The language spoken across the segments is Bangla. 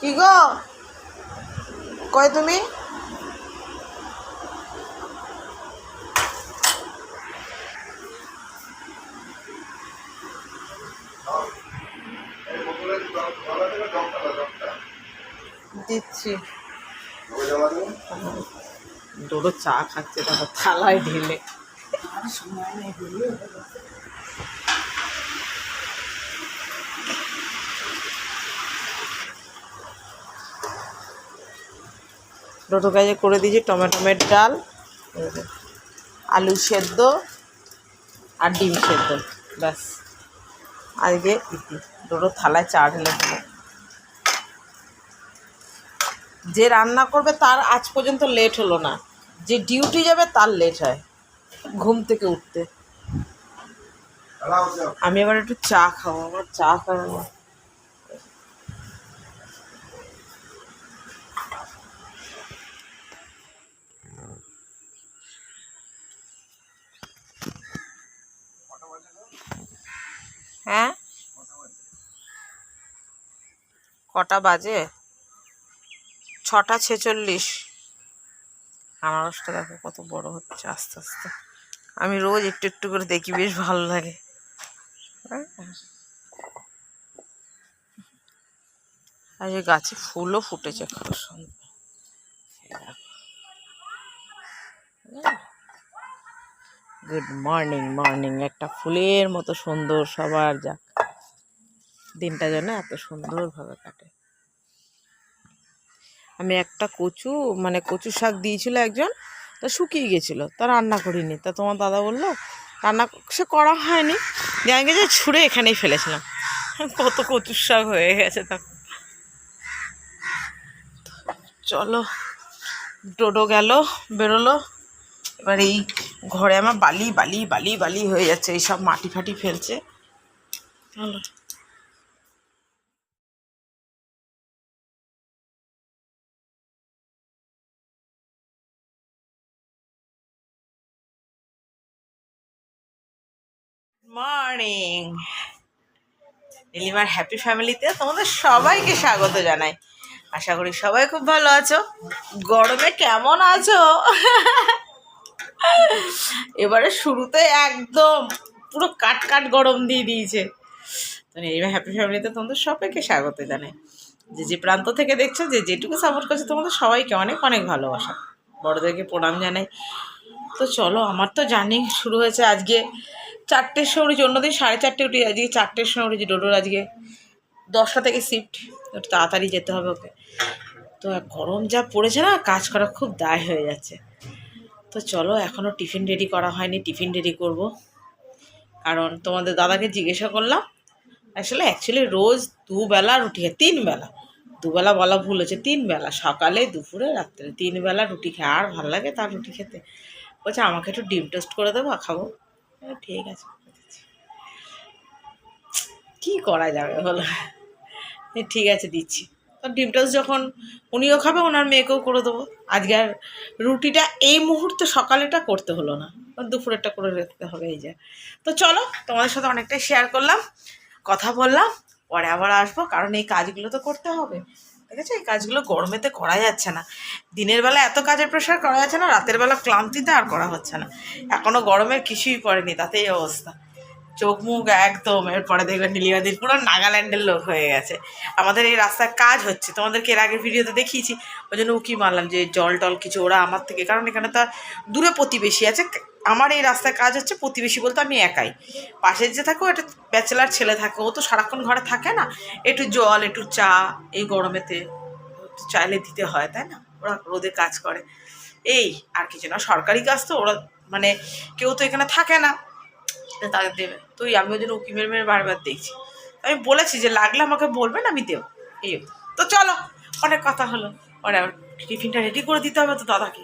কি গো? কয় তুমি? দিচ্ছি। ডোডো চা খাচ্ছে তারপর থালায় ঢেলে। ডোডো কাজে করে দিয়েছি টমেটোমের ডাল, আলু সেদ্ধ আর ডিম সেদ্ধ, ব্যাস। আজকে ইতি ডোডো থালায় চা ঢেলে দেবো। যে রান্না করবে তার আজ পর্যন্ত লেট হলো না। যে ডিউটি যাবে তার লেট হয়, ঘুম থেকে উঠতে। আমি এবার একটু চা খাব, আমার চা খাব হ্যাঁ? কটা বাজে? ছটা ছেচল্লিশ। আমার আনারসটা দেখো কত বড় হচ্ছে আস্তে আস্তে। আমি রোজ একটু একটু করে দেখি, বেশ ভালো লাগে। আর এই গাছে ফুলও ফুটেছে, খুব সুন্দর। গুড মর্নিং মর্নিং একটা ফুলের মতো সুন্দর সবার যাক। দিনটা যেন এত সুন্দরভাবে কাটে। আমি একটা কচু মানে কচু শাক দিয়েছিল একজন, তা শুকিয়ে গেছিল, তা রান্না করিনি। তা তোমার দাদা বলল, রান্না সে করা হয়নি। দিয়ে গেছে ছুঁড়ে এখানেই ফেলেছিলাম। কত কচুর শাক হয়ে গেছে তা। চলো, ডোডো গেল, বেরোলো। এবার এই ঘরে আমার বালি বালি বালি বালি হয়ে যাচ্ছে এইসব মাটি ফাটি ফেলছে। চলো মর্নিং নীলিমার হ্যাপি ফ্যামিলিতে তোমাদের সবাইকে স্বাগত জানাই। আশা করি সবাই খুব ভালো আছো। গরমে কেমন আছো? এবারে শুরুতে একদম পুরো কাট কাট গরম দিয়ে দিয়েছে। তো নীলিমা হ্যাপি ফ্যামিলিতে তোমাদের সবাইকে স্বাগত জানাই। যে যে প্রান্ত থেকে দেখছ, যে যেটুকু সাপোর্ট করছে, তোমাদের সবাইকে অনেক অনেক ভালোবাসা। বড়দেরকে প্রণাম জানাই। তো চলো, আমার তো জানি শুরু হয়েছে আজকে চারটের সময় উঠেছি অন্যদিন সাড়ে চারটে উঠি আজকে চারটের সময় উঠেছি ডোডোর আজকে। দশটা থেকে শিফট একটু তাড়াতাড়ি যেতে হবে ওকে। তো গরম যা পড়েছে না, কাজ করা খুব দায় হয়ে যাচ্ছে। তো চলো এখনও টিফিন রেডি করা হয়নি, টিফিন রেডি করব। কারণ তোমাদের দাদাকে জিজ্ঞাসা করলাম, আসলে অ্যাকচুয়ালি রোজ দুবেলা রুটি খায় তিন বেলা দুবেলা বলা ভুল হচ্ছে তিন বেলা সকালে, দুপুরে, রাত্রে তিন বেলা রুটি খায়। আর ভালো লাগে তার রুটি খেতে। বলছে, আমাকে একটু ডিম টোস্ট করে দেবো খাব। ঠিক আছে কি করা যাবে বলো? ঠিক আছে, দিচ্ছি। ডিম টোস্ট যখন উনিও খাবে, ওনার মেয়েকেও করে দেবো। আজকে আর রুটিটা এই মুহূর্তে সকালেটা করতে হলো না। দুপুরেরটা করে রাখতে হবে এই যে। তো চলো, তোমাদের সাথে অনেকটাই শেয়ার করলাম, কথা বললাম, পরে আবার আসব, কারণ এই কাজগুলো তো করতে হবে। ঠিক আছে? এই কাজগুলো গরমেতে করা যাচ্ছে না। দিনের বেলা এত কাজের প্রেশার করা যাচ্ছে না, রাতের বেলা ক্লান্তিতে আর করা হচ্ছে না। এখনও গরমের কিছুই পড়েনি, তাতেই অবস্থা। চোখ মুখ একদম, এরপরে দেখবেন নীলিমাদির পুরো নাগাল্যান্ডের লোক হয়ে গেছে। আমাদের এই রাস্তায় কাজ হচ্ছে। তোমাদেরকে এর আগের ভিডিওতে দেখিয়েছি ওই জন্য উকি মারলাম যে জল টল কিছু ওরা আমার থেকে, কারণ এখানে তো দূরে প্রতিবেশী আছে। আমার এই রাস্তায় কাজ হচ্ছে প্রতিবেশী বলতে আমি একাই। পাশের যে থাকো, একটা ব্যাচেলার ছেলে থাকে, ও তো সারাক্ষণ ঘরে থাকে না। একটু জল, একটু চা, এই গরমেতে চাইলে দিতে হয়, তাই না? ওরা রোদে কাজ করে। এই আর কিছু না, সরকারি কাজ তো ওরা মানে কেউ তো এখানে থাকে না। তাদের দেবে। তো ওই আমি ওই জন্য উকি মেরে মেরে বারবার দেখছি। আমি বলেছি যে লাগলে আমাকে বলবেন, আমি দেব। এই তো। চলো, অনেক কথা হলো। আবার টিফিনটা রেডি করে দিতে হবে তো দাদাকে।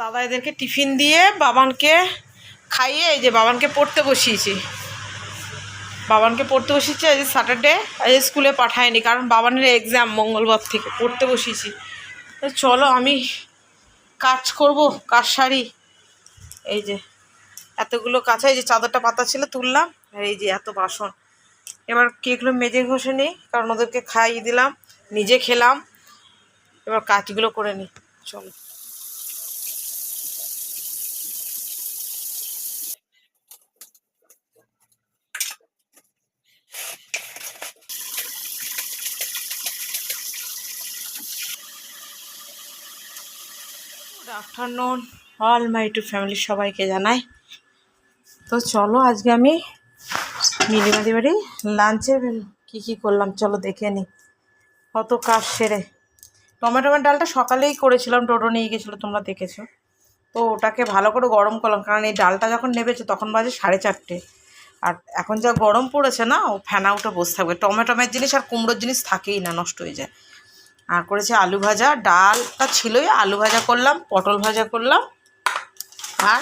দাদা এদেরকে টিফিন দিয়ে বাবানকে খাইয়ে এই যে বাবানকে পড়তে বসিয়েছি। বাবানকে পড়তে বসিয়েছি আজ স্যাটারডে আজ স্কুলে পাঠায়নি, কারণ বাবানের এক্সাম মঙ্গলবার থেকে, পড়তে বসিয়েছি। চলো আমি কাজ করব, কাজ সারি। এই যে এতগুলো কাছে এই যে চাদরটা পাতা ছিল তুললাম, আর এই যে এত বাসন। এবার কেকগুলো মেজে ঘষে নিই, কারণ ওদেরকে খাইয়ে দিলাম, নিজে খেলাম। এবার কাজগুলো করে নিই, চলো। আফটারনুন, অল মাই টু ফ্যামিলির সবাইকে জানাই। তো চলো আজকে আমি মিলিমাদি বাড়ি লাঞ্চে কী কী করলাম, চলো দেখে নিই কত কাজ সেরে। টমেটোমের ডালটা সকালেই করেছিলাম, টোটো নিয়ে গেছিল, তোমরা দেখেছ। তো ওটাকে ভালো করে গরম করলাম, কারণ এই ডালটা যখন নেবেছে তখন বাজে সাড়ে চারটে। আর এখন যা গরম পড়েছে না, ও উঠে বসে থাকবে। টমেটোমের জিনিস আর কুমড়োর জিনিস থাকেই না, নষ্ট হয়ে যায়। আর করেছি আলু ভাজা ডালটা ছিলই, আলু ভাজা করলাম, পটল ভাজা করলাম। আর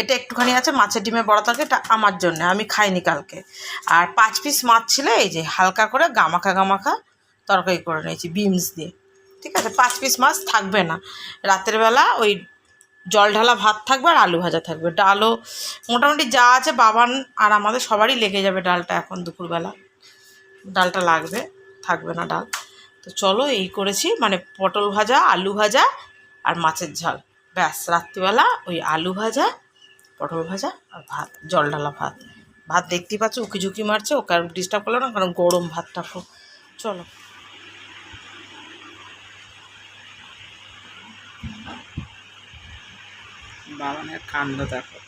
এটা একটুখানি আছে মাছের ডিমের বড়া তরকারি, এটা আমার জন্য, আমি খাইনি কালকে। আর পাঁচ পিস মাছ ছিল, এই যে হালকা করে গামাখা গামাখা তরকারি করে নিয়েছি বিমস দিয়ে। ঠিক আছে, পাঁচ পিস মাছ থাকবে না। রাতের বেলা ওই জল ঢালা ভাত থাকবে আর আলু ভাজা থাকবে। ডালও মোটামুটি যা আছে বাবান আর আমাদের সবারই লেগে যাবে ডালটা এখন দুপুরবেলা। ডালটা লাগবে, থাকবে না ডাল। তো চলো এই করেছি মানে পটল ভাজা, আলু ভাজা আর মাছের ঝাল। ব্যাস, রাত্রিবেলা ওই আলু ভাজা, পটল ভাজা আর ভাত, জল ঢালা ভাত। ভাত দেখতেই পাচ্ছ উকি ঝুঁকি মারছে, ওকে আর ডিস্টার্ব করল না, কারণ গরম ভাতটা খুব। চলো। বাবানের কাণ্ড দেখো।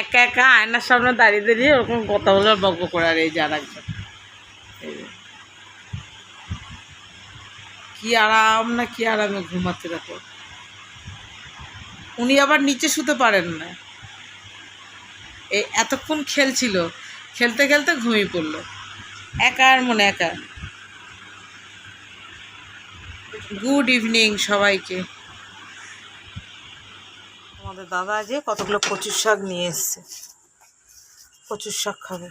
একা একা আয়নার সামনে দাঁড়িয়ে দাঁড়িয়ে ওরকম কথা বলে বক করে আর এই যে আর একজন। কি আরাম না কি আরামে ঘুমাতে দেখো। উনি আবার নিচে শুতে পারেন না। এই এতক্ষণ খেলছিল, খেলতে খেলতে ঘুমিয়ে পড়ল। একা আর মনে একা গুড ইভিনিং সবাইকে। আমাদের দাদা যে কতগুলো কচুর শাক নিয়ে এসছে। কচুর শাক খাবে।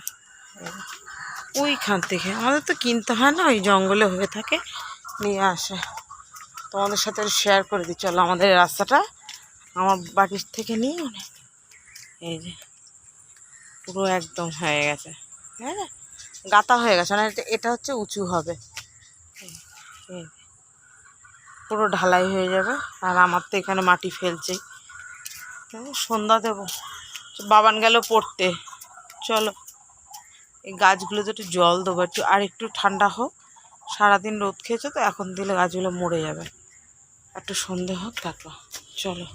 ওইখান থেকে। আমাদের তো কিনতে হয় না, ওই জঙ্গলে হয়ে থাকে, নিয়ে আসে। তোমাদের সাথে শেয়ার করে দিই। চলো আমাদের রাস্তাটা আমার বাড়ির থেকে নিয়ে অনেক এই যে, পুরো একদম হয়ে গেছে। হ্যাঁ গাতা হয়ে গেছে। মানে এটা- হচ্ছে উঁচু হবে। পুরো ঢালাই হয়ে যাবে। আর আমার তো এখানে মাটি ফেলছেই। সন্ধ্যা দেবো। বাবান গেল পড়তে। চলো, এই গাছগুলোতে একটু জল দেবো, একটু, আর একটু ঠান্ডা হোক। সারাদিন রোদ খেয়েছে তো, এখন দিলে গাছগুলো মরে যাবে। একটু সন্ধে হোক, তারপর চলো।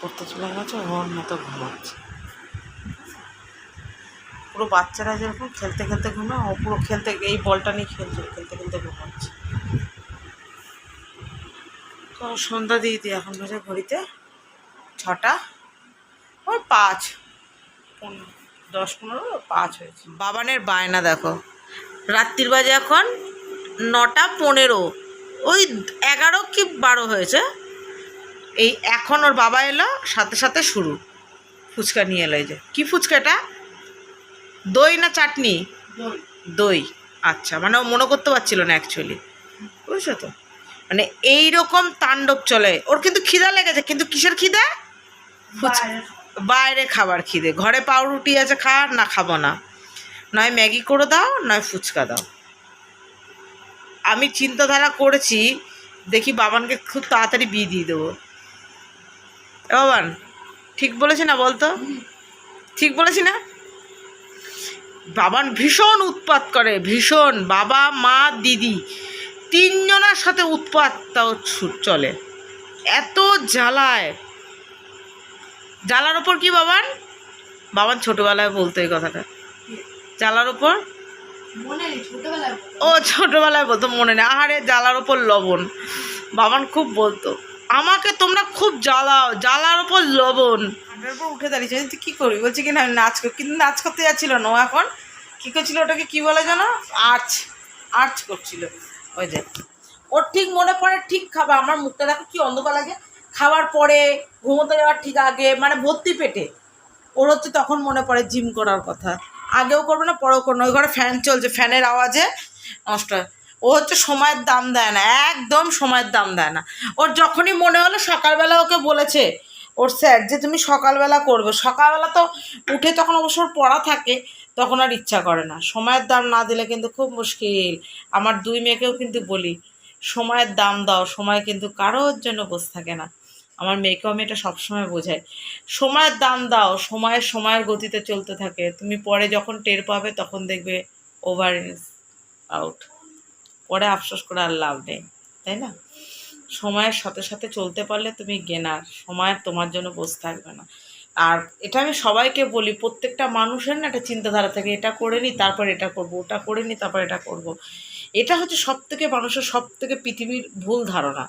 পড়তে চলে গেছে ওর মতো ঘুমাচ্ছে। পুরো বাচ্চারা যেরকম খেলতে খেলতে ঘুমায়, ও পুরো খেলতে, এই বলটা নিয়ে খেলছে, খেলতে খেলতে ঘুমাচ্ছে। তো সন্ধ্যা দিয়ে দিই এখন বাজে ঘড়িতে, ছটা, ওই পাঁচ, পনেরো, দশ পনেরো, পাঁচ হয়েছে। বাবানের বায়না দেখো, রাত্রির বাজে এখন নটা পনেরো, ওই এগারো কি বারো হয়েছে, এই এখন ওর বাবা এলো, সাথে সাথে শুরু, ফুচকা নিয়ে এলো এই যে। কী ফুচকা এটা দই না চাটনি? দই। আচ্ছা মানে ও মনে করতে পারছিল না অ্যাকচুয়ালি বুঝছ তো? মানে এই রকম তাণ্ডব চলে। ওর কিন্তু খিদা লেগেছে কিন্তু কিসের খিদা? বাইরে খাবার খিদে। ঘরে পাউরুটি আছে খাওয়ার না খাব না। নয় ম্যাগি করে দাও নয় ফুচকা দাও। আমি চিন্তাধারা করেছি দেখি বাবানকে খুব তাড়াতাড়ি বিয়ে দিয়ে দেবো। বাবান ঠিক বলেছি না বলতো? ঠিক বলেছি না? বাবান ভীষণ উৎপাত করে ভীষণ। বাবা মা দিদি তিনজনের সাথে উৎপাত তাও চলে। এত জ্বালায়। জ্বালার ওপর কি বাবান? বাবান ছোটবেলায় বলতো এই কথাটা। জ্বালার ওপর? ও ছোটবেলায় বলতো মনে নেই। আহারে জ্বালার ওপর লবণ। বাবান খুব বলতো আমাকে তোমরা খুব জ্বালাও জ্বালার ওপর লবণ। উপর উঠে দাঁড়িয়েছে। তুই কী করবি? বলছি কি না, আমি নাচ কর কিন্তু নাচ করতে যাচ্ছিল না এখন। কী করছিল ওটাকে কী বলে জানো আর্চ। আর্চ করছিল। ওই যে। ওর ঠিক মনে পড়ে, ঠিক খাবার। আমার মুখটা দেখো কি অন্ধকার লাগে। খাওয়ার পরে, ঘুমোতে যাওয়ার ঠিক আগে মানে ভর্তি পেটে। ওর হচ্ছে তখন মনে পড়ে জিম করার কথা। আগেও করবে না, পরেও করবে না। ওই ঘরে ফ্যান চলছে, ফ্যানের আওয়াজে নষ্ট হয়। ও হচ্ছে সময়ের দাম দেয় না, একদম সময়ের দাম দেয় না। ওর যখনই মনে হলো, সকালবেলা ওকে বলেছে ওর স্যার যে তুমি সকালবেলা করবে, সকালবেলা তো উঠে তখন অবশ্য পড়া থাকে, তখন আর ইচ্ছা করে না। সময়ের দাম না দিলে কিন্তু খুব মুশকিল। আমার দুই মেয়েকেও কিন্তু বলি, সময়ের দাম দাও, সময় কিন্তু কারোর জন্য বসে থাকে না। আমার মেয়েকেও আমি এটা সবসময় বোঝাই। সময়ের দাম দাও, সময়ের সময়ের গতিতে চলতে থাকে। তুমি পরে যখন টের পাবে তখন দেখবে ওভার আউট পরে আফসোস করে আর লাভ নেই, তাই না? সময়ের সাথে সাথে চলতে পারলে তুমি গেনার সময় তোমার জন্য বসে থাকবে না। আর এটা আমি সবাইকে বলি, প্রত্যেকটা মানুষের না একটা চিন্তাধারা থাকে, এটা করে নি, তারপর এটা করব, ওটা করে নি, তারপর এটা করব। এটা হচ্ছে সব থেকে মানুষের সব থেকে পৃথিবীর ভুল ধারণা।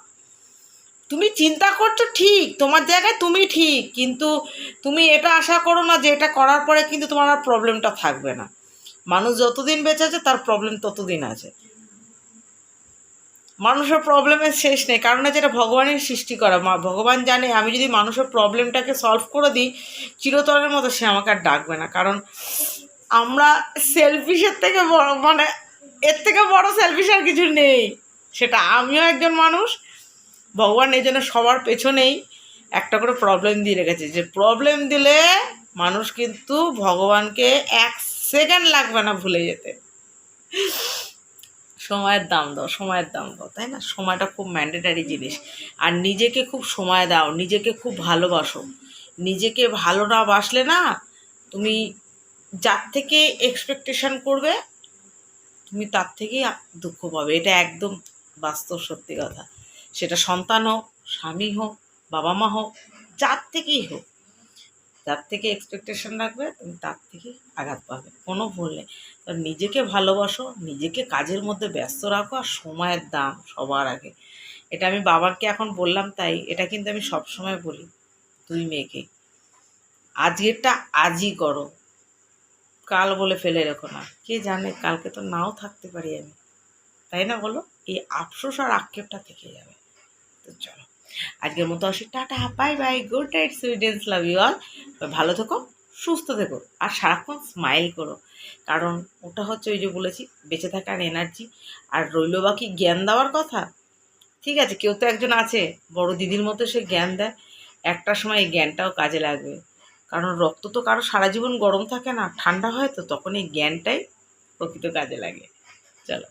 তুমি চিন্তা করছ, ঠিক, তোমার জায়গায় তুমি ঠিক, কিন্তু তুমি এটা আশা করো না যে এটা করার পরে কিন্তু তোমার আর প্রবলেমটা থাকবে না। মানুষ যতদিন বেঁচে আছে, তার প্রবলেম ততদিন আছে। মানুষের প্রবলেমের শেষ নেই। কারণ এটা ভগবানের সৃষ্টি করা। মা, ভগবান জানে আমি যদি মানুষের প্রবলেমটাকে সলভ করে দিই, চিরতরের মতো সে আমাকে আর ডাকবে না। কারণ আমরা সেলফিশের থেকে বড় মানে এর থেকে বড় সেলফিশ আর কিছু নেই। সেটা আমিও একজন মানুষ। ভগবান এই জন্য সবার পেছনেই একটা করে প্রবলেম দিয়ে রেখেছে। যে প্রবলেম দিলে মানুষ কিন্তু ভগবানকে এক সেকেন্ড লাগবে না ভুলে যেতে। সময়ের দাম দাও, সময়ের দাম দাও, তাই না? সময়টা খুব ম্যান্ডেটারি জিনিস। আর নিজেকে খুব সময় দাও, নিজেকে খুব ভালোবাসো। নিজেকে ভালো না বাসলে না তুমি যার থেকে এক্সপেকটেশন করবে, তুমি তার থেকেই দুঃখ পাবে। এটা একদম বাস্তব সত্যি কথা। সেটা সন্তান হোক, স্বামী হোক, বাবা মা হোক, যার থেকেই হোক। যার থেকে এক্সপেকটেশন রাখবে, তুমি তার থেকেই আঘাত পাবে। কোনো ভুল নেই। তো নিজেকে ভালোবাসো, নিজেকে কাজের মধ্যে ব্যস্ত রাখো আর সময়ের দাম সবার আগে। এটা আমি বাবাকে এখন বললাম, তাই এটা কিন্তু আমি সবসময় বলি, দুই মেয়েকে। আজকেরটা আজই করো। কাল বলে ফেলে রেখো না। কে জানে, কালকে তো নাও থাকতে পারি আমি। তাই না বলো? এই আফসোস আর আক্ষেপটা থেকে যাবে। তো চলো। আজকের মতো আসি, tata bye bye good night সুইডেন্স love you all ভালো থেকো, সুস্থ থেকো, আর সারাক্ষণ স্মাইল করো। কারণ ওটা হচ্ছে ওই যে বলেছি, বেঁচে থাকার এনার্জি আর রইল বাকি জ্ঞান দেওয়ার কথা? ঠিক আছে, কেউ তো একজন আছে, বড় দিদির মতো সে জ্ঞান দেয়। একটা সময় এই জ্ঞানটাও কাজে লাগবে। কারণ রক্ত তো কারও সারা জীবন গরম থাকে না, ঠান্ডা হয় তো তখন এই জ্ঞানটাই প্রকৃত কাজে লাগে। চলো।